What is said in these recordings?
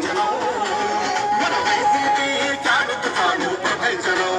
ਜਨੋ। ਮਨ ਵੈਸੇ ਤੇ ਚਾਰ ਤੂਫਾਨ ਪਤੈ ਜਨੋ।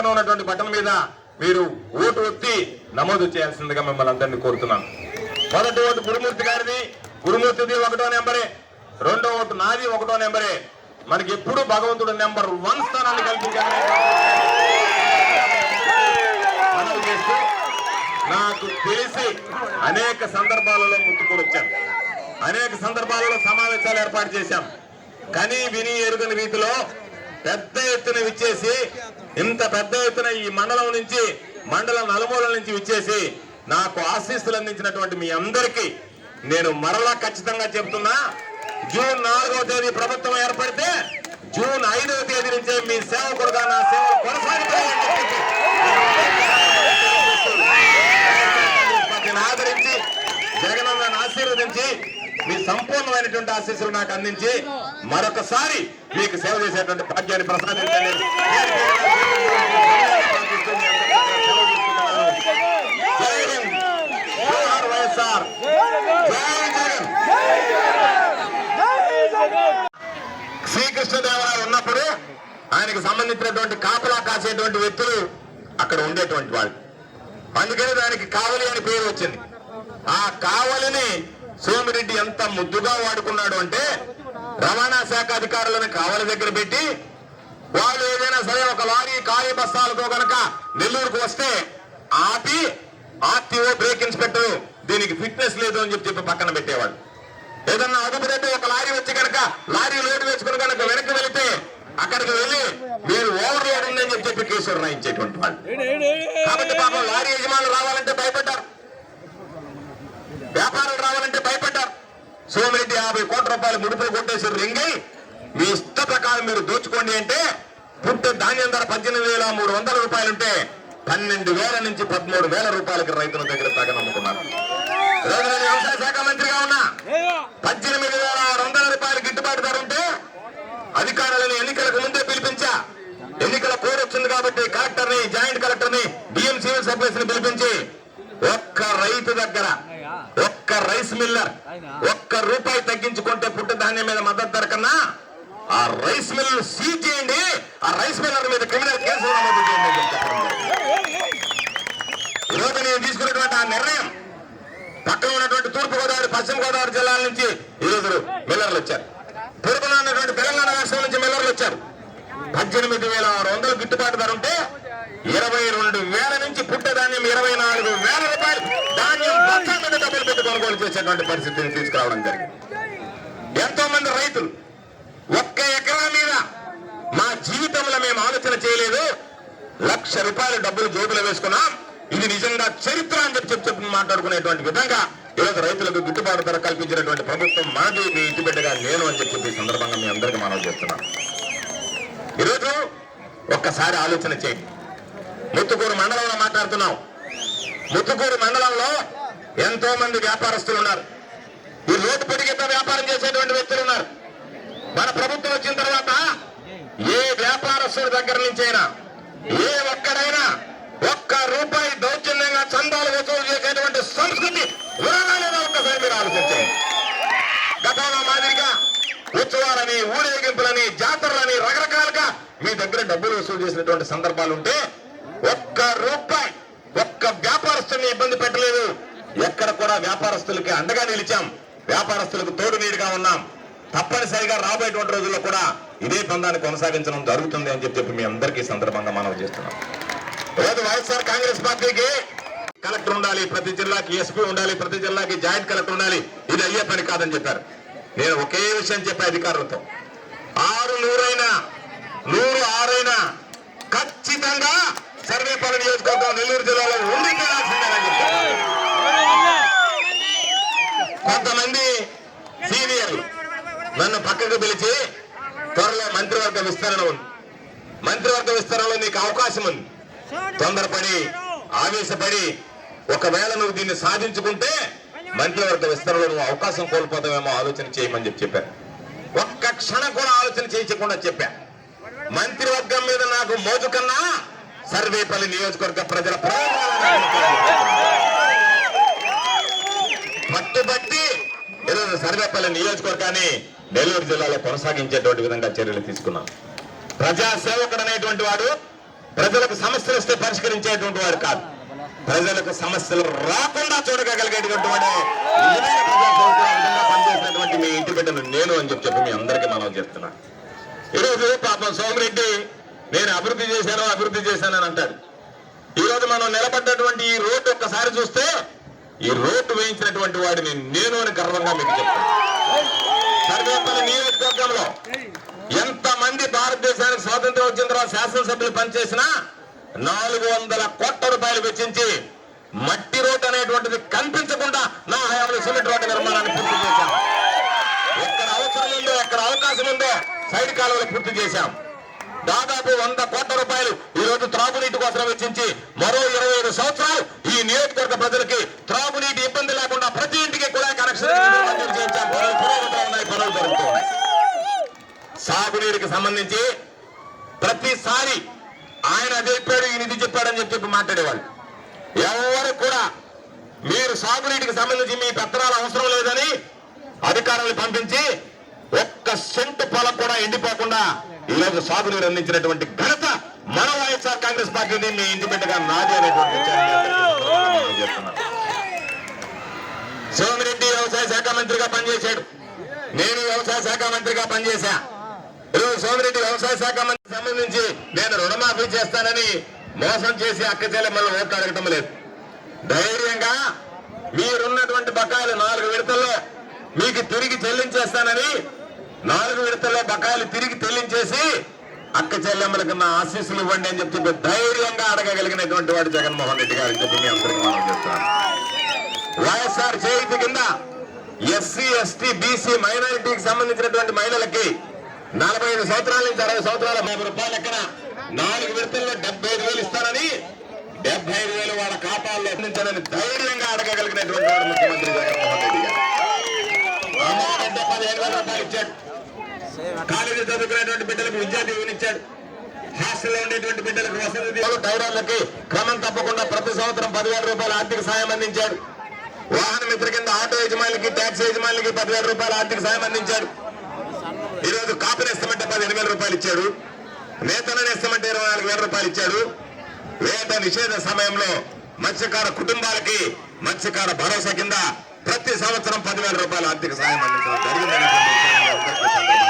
పక్కన ఉన్నటువంటి బటన్ మీద మీరు ఓటు ఒత్తి నమోదు చేయాల్సిందిగా మిమ్మల్ని అందరినీ కోరుతున్నాను. మొదటి ఓటు గురుమూర్తి గారిది. గురుమూర్తిది ఒకటో నెంబరే. రెండో ఓటు నాది ఒకటో నెంబరే. మనకి ఎప్పుడు భగవంతుడు నెంబర్ వన్ స్థానాన్ని కల్పించాలి. నాకు తెలిసి అనేక సందర్భాలలో ముట్టుకొని వచ్చాను అనేక సందర్భాలలో సమావేశాలు ఏర్పాటు చేశాం. కని విని ఎరుగని రీతిలో పెద్ద ఎత్తున విచ్చేసి ఇంత పెద్ద ఎత్తున ఈ మండలం నుంచి మండలం నలుమూలల నుంచి విచ్చేసి నాకు ఆశీస్సులు అందించినటువంటి మీ అందరికీ నేను మరలా ఖచ్చితంగా చెప్తున్నా జూన్ నాలుగవ తేదీ ప్రభుత్వం ఏర్పడితే జూన్ ఐదవ తేదీ నుంచే మీ సేవకుడుగా నా సేవ కొనసాగుతాయని ఆదరించి జగనన్నను ఆశీర్వదించి మీ సంపూర్ణమైనటువంటి ఆశీస్సులు నాకు అందించి మరొకసారి మీకు సేవ చేసేటువంటి భాగ్యాన్ని ప్రసాదించండి. శ్రీకృష్ణదేవరాయ ఉన్నప్పుడు ఆయనకు సంబంధించినటువంటి కాపలా కాసేటువంటి వ్యక్తులు అక్కడ ఉండేటువంటి వాళ్ళు. అందుకని దానికి కావలి అని పేరు వచ్చింది. ఆ కావలిని సోమిరెడ్డి ఎంత ముద్దుగా వాడుకున్నాడు అంటే రవాణా శాఖ అధికారులను కావలి దగ్గర పెట్టి వాళ్ళు ఏదైనా సరే ఒక లారీ ఖాళీ బస్తాలతో గనక నెల్లూరుకు వస్తే ఆపి ఆర్టీఓ బ్రేక్ ఇన్స్పెక్టర్ దీనికి ఫిట్నెస్ లేదు అని చెప్పి చెప్పి పక్కన పెట్టేవాడు ఏదన్నా అదుపుదంటే ఒక లారీ వచ్చి కనుక లారీ లోడ్ వేసుకుని కనుక వెనక్కి వెళితే అక్కడికి వెళ్ళి మీరు ఓవర్ లోడ్ ఉందని చెప్పి చెప్పి కేసులు రాయించేటువంటి వాళ్ళు కాబట్టి పాపం లారీ యజమానులు రావాలంటే భయపడ్డారు. వ్యాపారాలు రావాలంటే భయపడ్డారు. సోమిరెడ్డి యాభై కోట్ల రూపాయలు ముడుపులు కొట్టేసి రింగి మీ ఇష్ట ప్రకారం మీరు దోచుకోండి అంటే పుట్టే ధాన్యం ధర పద్దెనిమిది వేల మూడు వందల రూపాయలు ఉంటే పన్నెండు వేల నుంచి పదమూడు వేల రూపాయలకి రైతుల దగ్గర తగ్గ నమ్ముకున్నారు. వ్యవసాయ శాఖ మంత్రిగా ఉన్నా. పద్దెనిమిది వేల ఆరు వందల రూపాయలు గిట్టుబాటు ధర ఉంటే అధికారులను ఎన్నికలకు ముందే పిలిపించా. ఎన్నికల కోడ్ వచ్చింది కాబట్టి కలెక్టర్ని జాయింట్ కలెక్టర్ని బిఎం సివిల్ సర్వీస్ని పిలిపించి ఒక్క రైతు దగ్గర ఒక్క రైస్ మిల్లర్ ఒక్క రూపాయి తగ్గించుకుంటే పుట్టు ధాన్యం మీద మద్దతు ధర కన్నా ఆ రైస్ మిల్ సీజ్ చేయండి. ఆ రైస్ మిల్లర్ మీద క్రిమినల్ కేసులు నమోదు చేయండి. ఈరోజు నేను తీసుకున్నటువంటి ఆ నిర్ణయం పక్కన ఉన్నటువంటి తూర్పు గోదావరి పశ్చిమ గోదావరి జిల్లాల నుంచి ఈరోజు మిల్లర్లు వచ్చారు. తూర్పున ఉన్నటువంటి తెలంగాణ రాష్ట్రం నుంచి మిల్లర్లు వచ్చారు. పద్దెనిమిది వేల ఆరు వందలు గిట్టుబాటు ధర ఉంటే ఇరవై రెండు వేల నుంచి పుట్టే ధాన్యం ఇరవై నాలుగు వేల రూపాయలు ధాన్యం బస్తా మీద డబ్బులు పెట్టి కొనుగోలు చేసేటువంటి పరిస్థితిని తీసుకురావడం జరిగింది. ఎంతో మంది రైతులు ఒక్క ఎకరా మీద మా జీవితంలో మేము ఆలోచన చేయలేదు. లక్ష రూపాయలు డబ్బులు జోబులో వేసుకున్నాం. ఇది నిజంగా చరిత్ర అని చెప్పి చెప్పి మాట్లాడుకునేటువంటి విధంగా ఈరోజు రైతులకు గిట్టుబాటు ధర కల్పించినటువంటి ప్రభుత్వం మాది మీ ఇంటి బిడ్డగా నేను అని చెప్పి ఈ సందర్భంగా మీ అందరికీ మనవి చేస్తున్నాను. ఈరోజు ఒక్కసారి ఆలోచన చేయండి. ముత్తుకూరు మండలంలో మాట్లాడుతున్నాం. ముత్తుకూరు మండలంలో ఎంతో మంది వ్యాపారస్తులు ఉన్నారు. ఈ రోడ్డు పొడిగిత వ్యాపారం చేసేటువంటి వ్యక్తులు ఉన్నారు. మన ప్రభుత్వం వచ్చిన తర్వాత ఏ వ్యాపారస్తుడి దగ్గర నుంచి అయినా ఏ ఒక్కడైనా ఒక్క రూపాయి దౌర్జన్యంగా చందాలు వసూలు చేసేటువంటి సంస్కృతి ఒక్కసారి మీరు ఆలోచించండి. గతంలో మాదిరిగా ఉత్సవాలని ఊరేగింపులని జాతరలని రకరకాలుగా మీ దగ్గర డబ్బులు వసూలు చేసినటువంటి సందర్భాలు ఉంటే ఒక్క రూపాయి ఒక్క వ్యాపారస్తుల్ని ఇబ్బంది పెట్టలేదు. ఎక్కడ కూడా వ్యాపారస్తులకి అండగా నిలిచాం. వ్యాపారస్తులకు తోడు నీడుగా ఉన్నాం. తప్పనిసరిగా రాబోయేటువంటి రోజుల్లో కూడా ఇదే పందాన్ని కొనసాగించడం జరుగుతుంది అని చెప్పి మీ అందరికీ సందర్భంగా మనం చేస్తున్నాం. రోజు వైఎస్ఆర్ కాంగ్రెస్ పార్టీకి కలెక్టర్ ఉండాలి ప్రతి జిల్లాకి ఎస్పీ ఉండాలి ప్రతి జిల్లాకి జాయింట్ కలెక్టర్ ఉండాలి. ఇది అయ్యే పని కాదని చెప్పారు. నేను ఒకే విషయం చెప్పే అధికారులతో. ఆరు నూరైనా నూరు ఆరైనా ఖచ్చితంగా సర్వేపల్లి నియోజకవర్గం నెల్లూరు జిల్లాలో ఉండి కొంతమంది సీనియర్ నన్ను పక్కకు పిలిచి త్వరలో మంత్రివర్గ విస్తరణ ఉంది. మంత్రివర్గ విస్తరణలో నీకు అవకాశం ఉంది. తొందరపడి ఆవేశపడి ఒకవేళ నువ్వు దీన్ని సాధించుకుంటే మంత్రివర్గ విస్తరణలో నువ్వు అవకాశం కోల్పోతావేమో ఆలోచన చేయమని చెప్పి చెప్పారు ఒక్క క్షణం కూడా ఆలోచన చేయించకుండా చెప్పా. మంత్రివర్గం మీద నాకు మోజు కన్నా సర్వేపల్లి నియోజకవర్గ ప్రజల పట్టుబట్టి ఈరోజు సర్వేపల్లి నియోజకవర్గాన్ని నెల్లూరు జిల్లాలో కొనసాగించేటువంటి విధంగా చర్యలు తీసుకున్నాం. ప్రజా సేవకుడు అనేటువంటి వాడు ప్రజలకు సమస్యలు వస్తే పరిష్కరించేటువంటి వాడు కాదు. ప్రజలకు సమస్యలు రాకుండా చూడగలిగేటువంటి వాడే నిజమైన ప్రజా పనిచేసినటువంటి మీ ఇంటి బిడ్డను నేను అని చెప్పి చెప్పి మీ అందరికీ మనం చెప్తున్నా ఈరోజు పాపం సోమిరెడ్డి నేను అభివృద్ధి చేశాను అభివృద్ధి చేశానని అంటారు ఈ రోజు మనం నిలబడ్డటువంటి ఈ రోడ్డు ఒక్కసారి చూస్తే ఈ రోడ్డు వేయించినటువంటి వాడిని నేను అని గర్వంగా మీకు చెప్తాను. సర్వేపల్లి నియోజకవర్గంలో ఎంత మంది భారతదేశానికి స్వాతంత్రం వచ్చిన తర్వాత శాసనసభ్యులు పనిచేసినా నాలుగు వందల కోట్ల రూపాయలు వెచ్చించి మట్టి రోడ్డు అనేటువంటిది కనిపించకుండా నా హయాంలో సిమెంట్ రోడ్డు నిర్మాణాన్ని పూర్తి చేశాం. ఎక్కడ అవసరం ఉందో ఎక్కడ అవకాశం ఉందో సైడ్ కాలువలు పూర్తి చేశాం. దాదాపు వంద కోట్ల రూపాయలు ఈ రోజు త్రాగునీటి కోసం వెచ్చించి మరో ఇరవై ఐదు సంవత్సరాలు ఈ నియోజకవర్గ ప్రజలకి త్రాగునీటి ఇబ్బంది లేకుండా ప్రతి ఇంటికి కూడా కనెక్షన్ సాగునీరుకి సంబంధించి ప్రతిసారి ఆయన చెప్పాడు ఈయన ఇది చెప్పాడని చెప్పి మాట్లాడేవాళ్ళు. ఎవరు కూడా మీరు సాగునీటికి సంబంధించి మీ పత్రాలు అవసరం లేదని అధికారులను పంపించి ఒక్క సెంటు పొలం కూడా ఎండిపోకుండా ఈరోజు రోజు సాగునీరు అందించినటువంటి ఘనత మన వైఎస్ఆర్ కాంగ్రెస్ పార్టీని మీ ఇంటి బిడ్డగా నాది అనేటువంటి సోమిరెడ్డి వ్యవసాయ శాఖ మంత్రిగా పనిచేశాడు. నేను వ్యవసాయ శాఖ మంత్రిగా పనిచేశా. ఈరోజు సోమిరెడ్డి వ్యవసాయ శాఖ మంత్రికి సంబంధించి నేను రుణమాఫీ చేస్తానని మోసం చేసి అక్క మళ్ళీ ఓట్లు అడగటం లేదు. ధైర్యంగా మీరున్నటువంటి బకాయిలు నాలుగు విడతల్లో మీకు తిరిగి చెల్లించేస్తానని నాలుగు విడతల్లో బకాయిలు తిరిగి చెల్లించేసి అక్క చెల్లెమ్మలకు నా ఆశీస్సులు ఇవ్వండి అని చెప్పి ధైర్యంగా అడగగలిగినటువంటి వాడు జగన్మోహన్ రెడ్డి గారు. చెప్పి మీ అందరికీ మనం చెప్తాను వైఎస్ఆర్ చేతి కింద ఎస్సీ ఎస్టీ బీసీ మైనారిటీకి సంబంధించినటువంటి మహిళలకి నలభై ఐదు సంవత్సరాల నుంచి అరవై సంవత్సరాల యాభై రూపాయలు ఎక్కడ? నాలుగు విడతల్లో డెబ్బై ఐదు వేలు ఇస్తారని డెబ్బై ఐదు వేలు వాళ్ళ ఖాతాల్లో అందించాలని ధైర్యంగా అడగగలిగినటువంటి వాడు ముఖ్యమంత్రి జగన్మోహన్ రెడ్డి గారు. పదిహేను వేల రూపాయలు ఇచ్చాడు. కాలేజీ చదువుకునేటువంటి బిడ్డలకు విద్యా దీవెన ఇచ్చాడు. హాస్టల్లో ఉండేటువంటి బిడ్డలకు వసతి దీవెన క్రమం తప్పకుండా ప్రతి సంవత్సరం పదివేల రూపాయల ఆర్థిక సాయం అందించాడు. వాహన మిత్ర కింద ఆటో యజమానులకి ట్యాక్సీ యజమానులకి పదివేల రూపాయల ఆర్థిక సాయం అందించాడు. ఈ రోజు కాపులు ఇస్తామంటే పదిహేను వేల రూపాయలు ఇచ్చాడు. నేతలను ఇస్తామంటే ఇరవై నాలుగు వేల రూపాయలు ఇచ్చాడు. వేట నిషేధ సమయంలో మత్స్యకార కుటుంబాలకి మత్స్యకార భరోసా కింద ప్రతి సంవత్సరం పదివేల రూపాయల ఆర్థిక సాయం అందించడం. జరిగిందని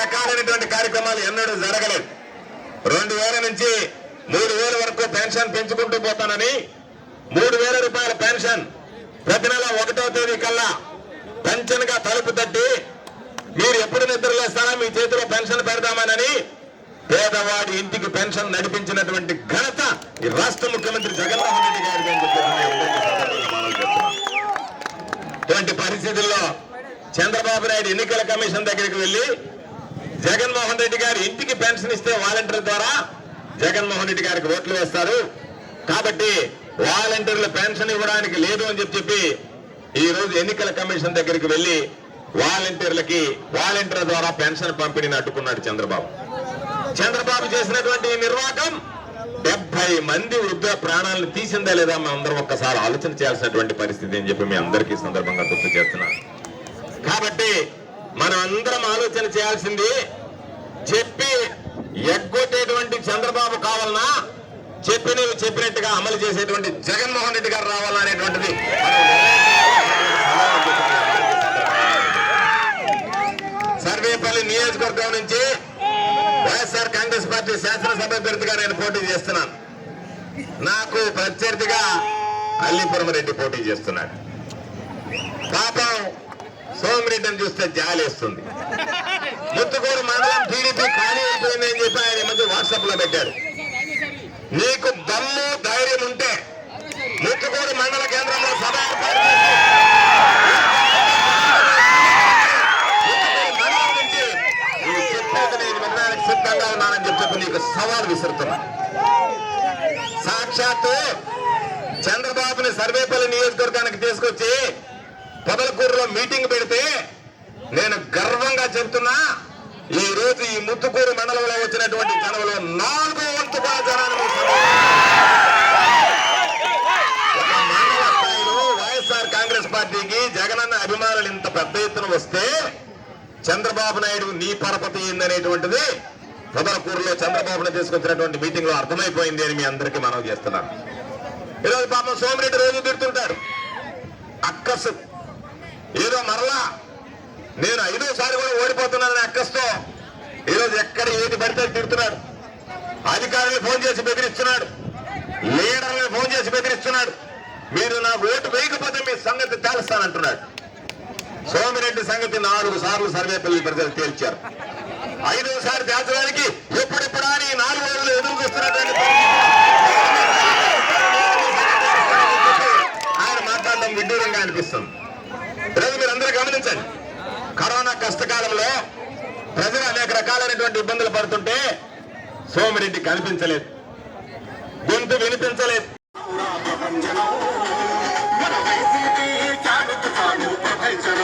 రకాలైనటువంటి కార్యక్రమాలు ఎన్నడూ జరగలేదు. రెండు వేల నుంచి మూడు వేల వరకు పెన్షన్ పెంచుకుంటూ పోతానని మూడు వేల రూపాయల పెన్షన్ ప్రతి నెల ఒకటో తేదీ కల్లా పెన్షన్గా తలుపు తట్టి మీరు ఎప్పుడు నిద్రలేస్తారా మీ చేతిలో పెన్షన్ పెడదామనని పేదవాడి ఇంటికి పెన్షన్ నడిపించినటువంటి ఘనత ఈ రాష్ట్ర ముఖ్యమంత్రి జగన్మోహన్ రెడ్డి గారికి ఇటువంటి పరిస్థితుల్లో చంద్రబాబు నాయుడు ఎన్నికల కమిషన్ దగ్గరికి వెళ్ళి జగన్మోహన్ రెడ్డి గారి ఇంటికి పెన్షన్ ఇస్తే వాలంటీర్ ద్వారా జగన్మోహన్ రెడ్డి గారికి ఓట్లు వేస్తారు. కాబట్టి వాలంటీర్లు పెన్షన్ ఇవ్వడానికి లేదు అని చెప్పి చెప్పి ఈ రోజు ఎన్నికల కమిషన్ దగ్గరికి వెళ్ళి వాలంటీర్లకి వాలంటీర్ ద్వారా పెన్షన్ పంపిణీని అడ్డుకున్నాడు చంద్రబాబు. చంద్రబాబు చేసినటువంటి ఈ నిర్వాహకం డెబ్బై మంది వృద్ధ ప్రాణాలను తీసిందా లేదా మనం అందరం ఒక్కసారి ఆలోచన చేయాల్సినటువంటి పరిస్థితి అని చెప్పి మీ అందరికీ సందర్భంగా గుర్తు చేస్తున్నాను. కాబట్టి మనం అందరం ఆలోచన చేయాల్సింది చెప్పి ఎగ్గొట్టేటువంటి చంద్రబాబు కావాలన్నా చెప్పినవి చెప్పినట్టుగా అమలు చేసేటువంటి జగన్మోహన్ రెడ్డి గారు రావాలా అనేటువంటిది సర్వేపల్లి నియోజకవర్గం నుంచి వైఎస్ఆర్ కాంగ్రెస్ పార్టీ శాసనసభ అభ్యర్థిగా నేను పోటీ చేస్తున్నాను. నాకు ప్రత్యర్థిగా అల్లిపురం రెడ్డి పోటీ చేస్తున్నాడు. పాపం సోమిరెడ్డిని చూస్తే జాలేస్తుంది. ముత్తుకూరు మండలం టీడీపీ ఖాళీ అయిపోయిందని చెప్పి ఆయన ఈ మధ్య వాట్సాప్లో పెట్టారు. నీకు దమ్ము ధైర్యం ఉంటే ముత్తుకూరు మండల కేంద్రంలో సభ ఏర్పాటు సిద్ధంగా ఉన్నానని చెప్పి నీకు సవాల్ విసురుతున్నా. సాక్షాత్తు చంద్రబాబుని సర్వేపల్లి నియోజకవర్గానికి తీసుకొచ్చి ముత్తుకూరులో మీటింగ్ పెడితే నేను గర్వంగా చెప్తున్నా ఈ రోజు ఈ ముత్తుకూరు మండలంలో వచ్చినటువంటి జనంలో నాలుగు వంతు కూడా జనాన్ని స్థాయిలో వైఎస్ఆర్ కాంగ్రెస్ పార్టీకి జగనన్న అభిమానులు ఇంత పెద్ద ఎత్తున వస్తే చంద్రబాబు నాయుడు నీ పరపతి ఏందనేటువంటిది పొదలకూరులో చంద్రబాబును తీసుకొచ్చినటువంటి మీటింగ్లో అర్థమైపోయింది అని మీ అందరికీ మనవి చేస్తున్నాను. ఈరోజు పాపం సోమిరెడ్డి రోజు తిడుతుంటాడు. అక్కసు ఏదో మరలా నేను ఐదోసారి కూడా ఓడిపోతున్నానని అక్కస్తో ఈరోజు ఎక్కడ ఏది పడితే తిడుతున్నాడు. అధికారులు ఫోన్ చేసి బెదిరిస్తున్నాడు. లీడర్లను ఫోన్ చేసి బెదిరిస్తున్నాడు. మీరు నాకు ఓటు వేయకపోతే మీ సంగతి తేలుస్తానంటున్నాడు. సోమిరెడ్డి సంగతి నాలుగు సార్లు సర్వేపల్లి ప్రజలు తేల్చారు. ఐదోసారి తేల్చడానికి ఎప్పుడెప్పుడా అని నాలుగు రోజులు ఎదురు చూస్తున్నటువంటి రెడ్డి ఇబ్బందులు పడుతుంటే సోమిరెడ్డి కనిపించలేదు. గొంతు వినిపించలేదు. ప్రపంచం